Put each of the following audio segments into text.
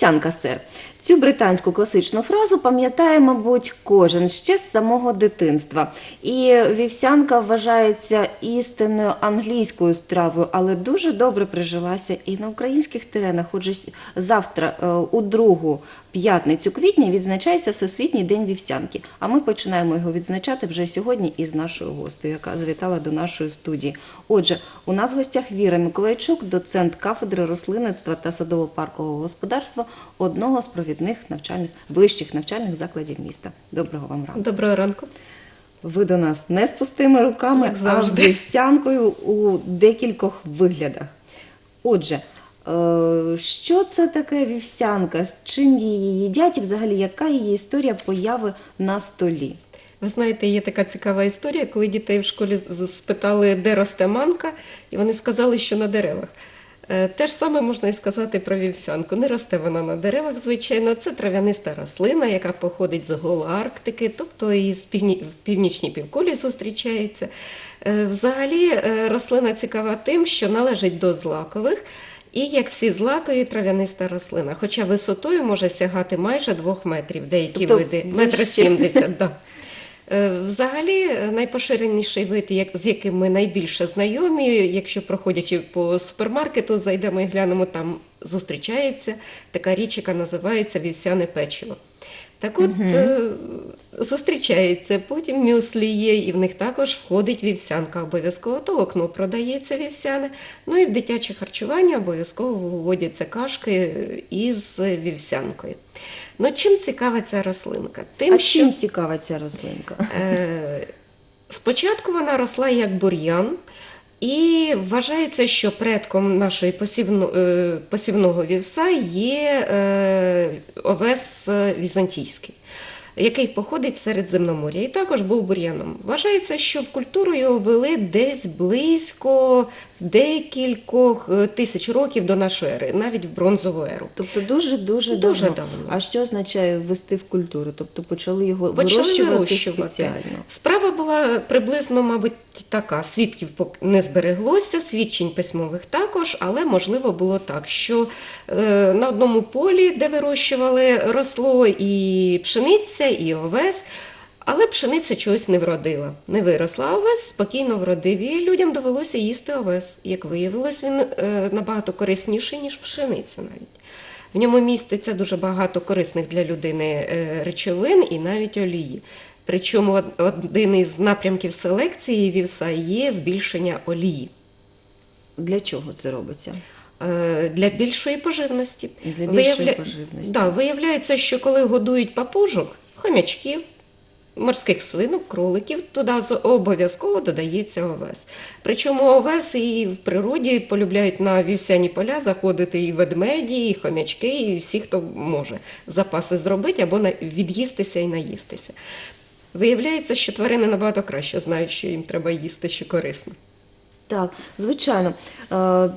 Вівсянка, сер. Цю британську класичну фразу пам'ятає, мабуть, кожен ще з самого дитинства. І вівсянка вважається істинною англійською стравою, але дуже добре прижилася і на українських теренах. Отже, завтра, е, у другу п'ятницю квітня, відзначається Всесвітній день вівсянки. А ми починаємо його відзначати вже сьогодні із нашою гостею, яка завітала до нашої студії. Отже, у нас в гостях Віра Миколайчук, доцент кафедри рослинництва та садово-паркового господарства одного з провідних навчальних вищих навчальних закладів міста. Доброго вам ранку. Доброго ранку. Ви до нас не з пустими руками, Як а з вівсянкою у декількох виглядах. Отже, е, що це таке вівсянка? З чим її їдять і взагалі яка її історія появи на столі? Ви знаєте, є така цікава історія, коли дітей в школі спитали, де росте манка, і вони сказали, що на деревах. Е, Те ж саме можна і сказати про вівсянку. Не росте вона на деревах, звичайно. Це трав'яниста рослина, яка походить з Голарктики, тобто і з півні... північній півкулі зустрічається. Е, Взагалі, е, рослина цікава тим, що належить до злакових. І як всі злакові, трав'яниста рослина, хоча висотою може сягати майже двох метрів, деякі Тобто види метр сімдесят. Да. Е, Взагалі, е, найпоширеніший вид, з яким ми найбільше знайомі, якщо проходячи по супермаркету, зайдемо і глянемо, там зустрічається така річ, яка називається вівсяне печиво. Так от е, зустрічається, потім мюслі є, і в них також входить вівсянка. Обов'язково толокно продається вівсяне. Ну і в дитяче харчування обов'язково вводяться кашки із вівсянкою. Ну чим цікава ця рослинка? Тим, а що чим цікава ця рослинка? Е, Спочатку вона росла як бур'ян, і вважається, що предком нашої посівно, е, посівного вівса є е, овес е, візантійський, який походить з Середземномор'я, і також був бур'яном. Вважається, що в культуру його ввели десь близько декількох е, тисяч років до нашої ери, навіть в бронзову еру. Тобто дуже дуже Дуже давно. давно. А що означає ввести в культуру? Тобто почали його Почали вирощувати, вирощувати. спеціально. Справа була приблизно, мабуть, така. Свідків не збереглося, свідчень письмових також, але можливо було так, що е, на одному полі, де вирощували, росло і пшениця, і овес. Але пшениця чогось не вродила, не виросла, а овес спокійно вродив, і людям довелося їсти овес. Як виявилось, він е, набагато корисніший, ніж пшениця навіть. В ньому міститься дуже багато корисних для людини е, речовин і навіть олії. Причому один із напрямків селекції вівса є збільшення олії Для чого це робиться? е, для більшої поживності. Для більшої поживності. Да, виявляється, що коли годують папужок, хомячків, морських свинок, кроликів, туди обов'язково додається овес. Причому овес і в природі полюбляють на вівсяні поля заходити і ведмеді, і хомячки, і всі, хто може запаси зробити або від'їстися і наїстися. Виявляється, що тварини набагато краще знають, що їм треба їсти, що корисно. Так, звичайно. Е,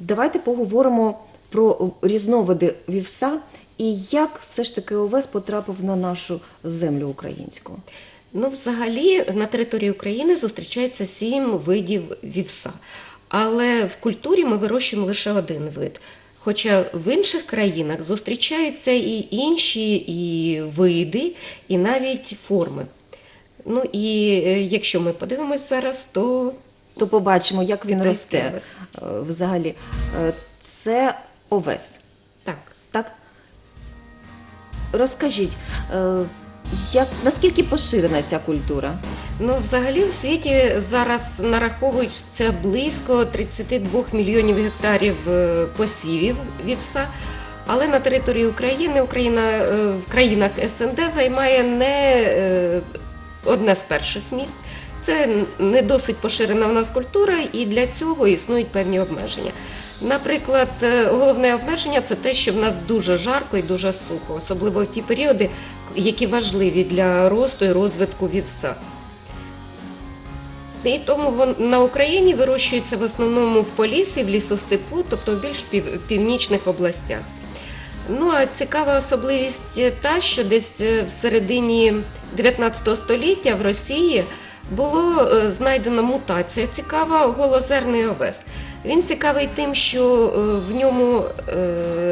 Давайте поговоримо про різновиди вівса і як все ж таки овес потрапив на нашу землю українську. Ну, взагалі, на території України зустрічається сім видів вівса. Але в культурі ми вирощуємо лише один вид. Хоча в інших країнах зустрічаються і інші і види, і навіть форми. Ну і е, якщо ми подивимось зараз, то То побачимо, як він росте овес. е, взагалі. Е, Це овес. Розкажіть, е, як, наскільки поширена ця культура? Ну, взагалі в світі зараз нараховують це близько 32 мільйонів гектарів е, посівів вівса. Але на території України Україна е, в країнах СНД займає не одне з перших місць. Це не досить поширена в нас культура, і для цього існують певні обмеження. Наприклад, е, головне обмеження це те, що в нас дуже жарко і дуже сухо, особливо в ті періоди, які важливі для росту і розвитку вівса. І тому на Україні вирощується в основному в полісі, в лісостепу, тобто в більш пів- північних областях. Ну а цікава особливість та, що десь е, в середині 19 століття в Росії було е, знайдено мутація цікава голозерний овес. Він цікавий тим, що е, в ньому е,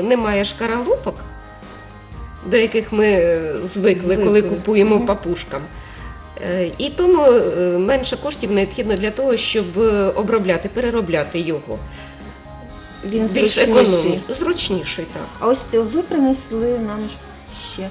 немає шкаралупок, до яких ми звикли, коли купуємо папушкам. І тому менше коштів необхідно для того, щоб обробляти, переробляти його. Він Більш зручніший. зручніший, так. А ось ви принесли нам ще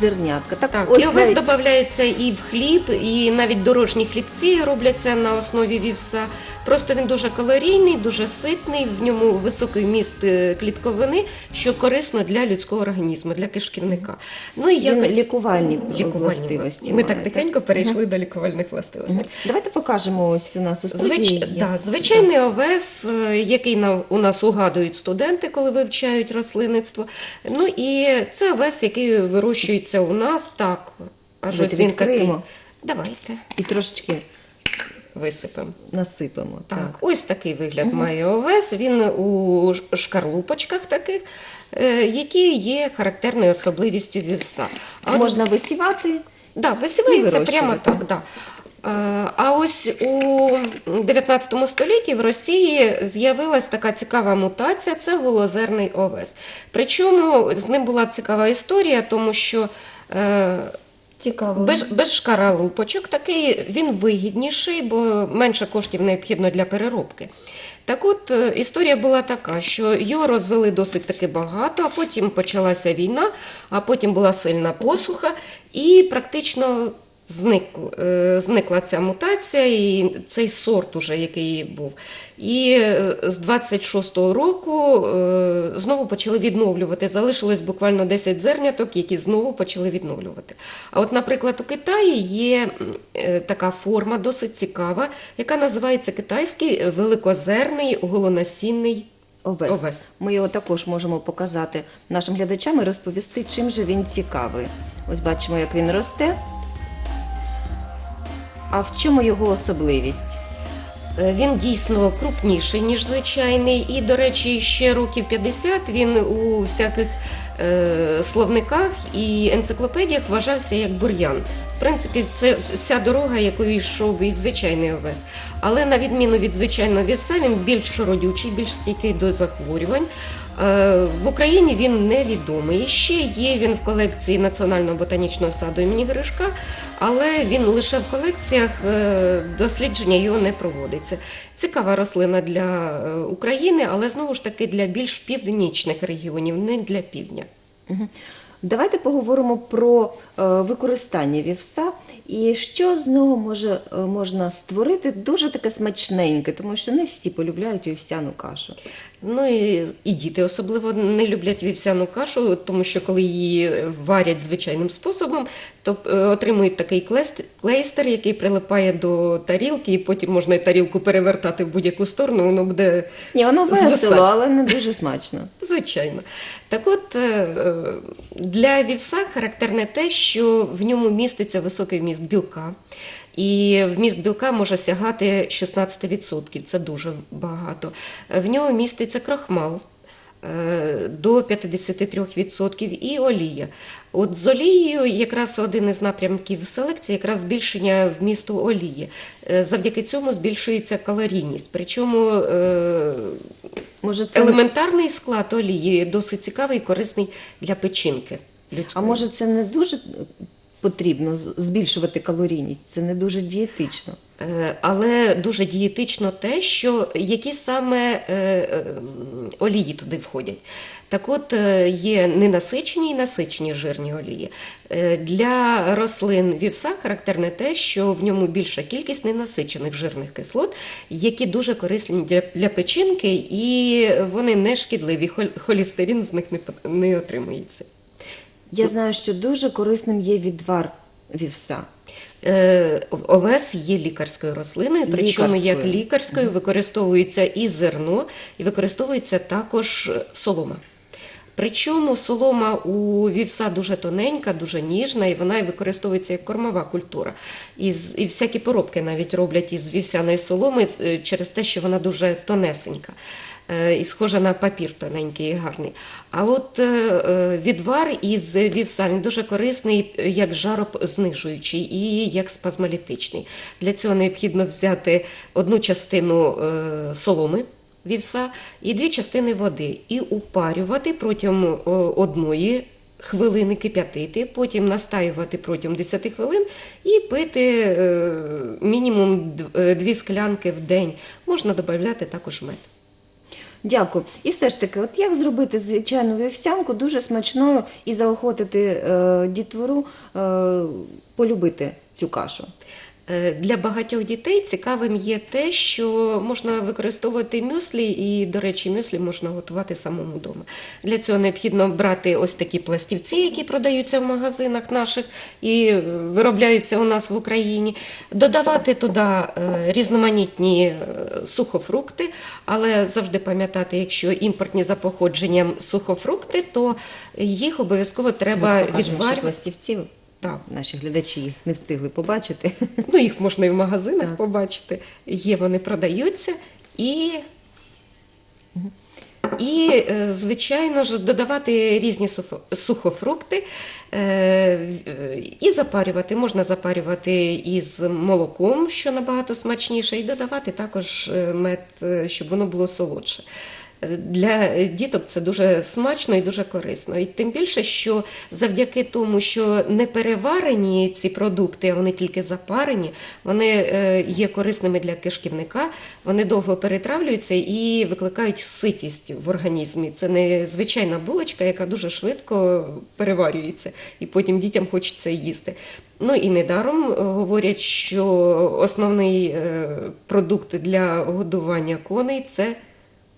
зернятка. Так, Так, ось і овес навіть- додається і в хліб, і навіть дорожні хлібці робляться на основі вівса. Просто він дуже калорійний, дуже ситний, в ньому високий вміст е, клітковини, що корисно для людського організму, для кишківника. Ну і якось- лікувальні, лікувальні властивості. Ми має, так тихенько перейшли до лікувальних властивостей. Мгм. Давайте покажемо ось у нас у студії. Звич... Да, звичайний овес, е, який на... у нас угадують студенти, коли вивчають рослинництво. Ну і це овес, який вирощується у нас так. Аж Давайте ось він такий. відкриємо. Давайте І трошечки висипемо. насипемо. Так, Так. ось такий вигляд має овес. Він у ш- шкарлупочках таких, е, які є характерною особливістю вівса. А от Можна висівати. Да, висівається прямо так, так. Да. Е, А ось у 19 столітті в Росії з'явилась така цікава мутація це голозерний овес. Причому з ним була цікава історія, тому що е, Цікаво. без, без шкаралупочок такий він вигідніший, бо менше коштів необхідно для переробки. Так от е, історія була така, що його розвели досить таки багато, а потім почалася війна, а потім була сильна посуха, і практично зник, е, зникла ця мутація, і цей сорт, уже, який був. І е, з 26-го року е, знову почали відновлювати. Залишилось буквально 10 зерняток, які знову почали відновлювати. А от, наприклад, у Китаї є така форма досить цікава, яка називається китайський великозерний голонасінний Овес. овес. Ми його також можемо показати нашим глядачам і розповісти, чим же він цікавий. Ось бачимо, як він росте. А в чому його особливість? Е, Він дійсно крупніший, ніж звичайний, і, до речі, ще років 50 він у всяких е, словниках і енциклопедіях вважався як бур'ян. В принципі, це вся дорога, якою йшов і звичайний овес. Але на відміну від звичайного вівса, він більш родючий, більш стійкий до захворювань. Е, В Україні він невідомий. Ще є він в колекції Національного ботанічного саду імені Гришка, але він лише в колекціях е, дослідження його не проводиться. Цікава рослина для е, України, але знову ж таки для більш північних регіонів, не для півдня. Давайте поговоримо про використання вівса і що з нього може, можна створити дуже таке смачненьке, тому що не всі полюбляють вівсяну кашу. Ну і, і діти особливо не люблять вівсяну кашу, тому що коли її варять звичайним способом, то е, отримують такий клейстер, який прилипає до тарілки, і потім можна тарілку перевертати в будь-яку сторону, воно буде Ні, воно весело, але не дуже смачно. Звичайно. Так от, е, е, для вівса характерне те, що в ньому міститься високий вміст білка. І вміст білка може сягати 16%, це дуже багато. В ньому міститься крахмал. е, До 53% і олія. От з олією якраз один із напрямків селекції, якраз збільшення вмісту олії. Е, Завдяки цьому збільшується калорійність. Причому е, Може, це Елементарний склад олії досить цікавий і корисний для печінки. а може це не дуже потрібно збільшувати калорійність? Це не дуже дієтично. Е, Але дуже дієтично те, що які саме е, е, олії туди входять. Так от є ненасичені і насичені жирні олії. Для рослин вівса характерне те, що в ньому більша кількість ненасичених жирних кислот, які дуже корисні для, печінки, і вони не шкідливі. Хол- Холестерин з них не отримується. Я знаю, що дуже корисним є відвар вівса. Е, Овес є лікарською рослиною, причому як Лікарською. лікарською використовується і зерно, і використовується також солома. Причому солома у вівса дуже тоненька, дуже ніжна, і вона використовується як кормова культура. І, і всякі поробки навіть роблять із вівсяної соломи е, через те, що вона дуже тонесенька. Е, І схожа на папір тоненький і гарний. А от е, е, відвар із вівса він дуже корисний як жарознижуючий і як спазмолітичний. Для цього необхідно взяти одну частину соломи вівса і дві частини води, і упарювати протягом одної хвилини кип'ятити, потім настаювати протягом 10 хвилин і пити мінімум 2 склянки в день. Можна додати також мед. Дякую. І все ж таки, от як зробити звичайну вівсянку дуже смачною і заохотити е, дітвору е, полюбити цю кашу? Е, Для багатьох дітей цікавим є те, що можна використовувати мюслі, і, до речі, мюслі можна готувати самому вдома. Для цього необхідно брати ось такі пластівці, які продаються в магазинах наших і е, виробляються у нас в Україні, додавати туди е, різноманітні сухофрукти, але завжди пам'ятати, якщо імпортні за походженням сухофрукти, то їх обов'язково треба відварювати. Так. Наші глядачі їх не встигли побачити. Ну, їх можна і в магазинах Так. побачити. Є, вони продаються. І, і е, звичайно ж, додавати різні сухофрукти е, і запарювати. Можна запарювати із молоком, що набагато смачніше, і додавати також е, мед, щоб воно було солодше. Для діток це дуже смачно і дуже корисно. І тим більше, що завдяки тому, що не переварені ці продукти, а вони тільки запарені, вони е, є корисними для кишківника, вони довго перетравлюються і викликають ситість в організмі. Це не звичайна булочка, яка дуже швидко переварюється, і потім дітям хочеться їсти. Ну і недаром е, говорять, що основний е, продукт для годування коней це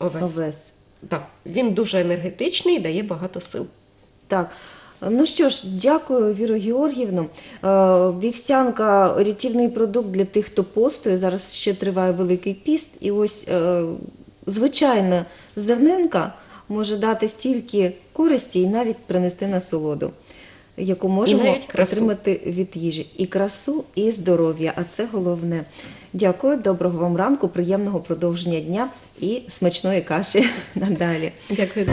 овес. Овес. Так, він дуже енергетичний і дає багато сил. Так. Ну що ж, дякую, Віро Георгіївну. Е, Вівсянка рятівний продукт для тих, хто постує. Зараз ще триває великий піст, і ось е, звичайна зернинка може дати стільки користі і навіть принести насолоду, яку можемо отримати від їжі. І красу, і здоров'я. А це головне. Дякую, доброго вам ранку, приємного продовження дня і смачної каші надалі. Дякую.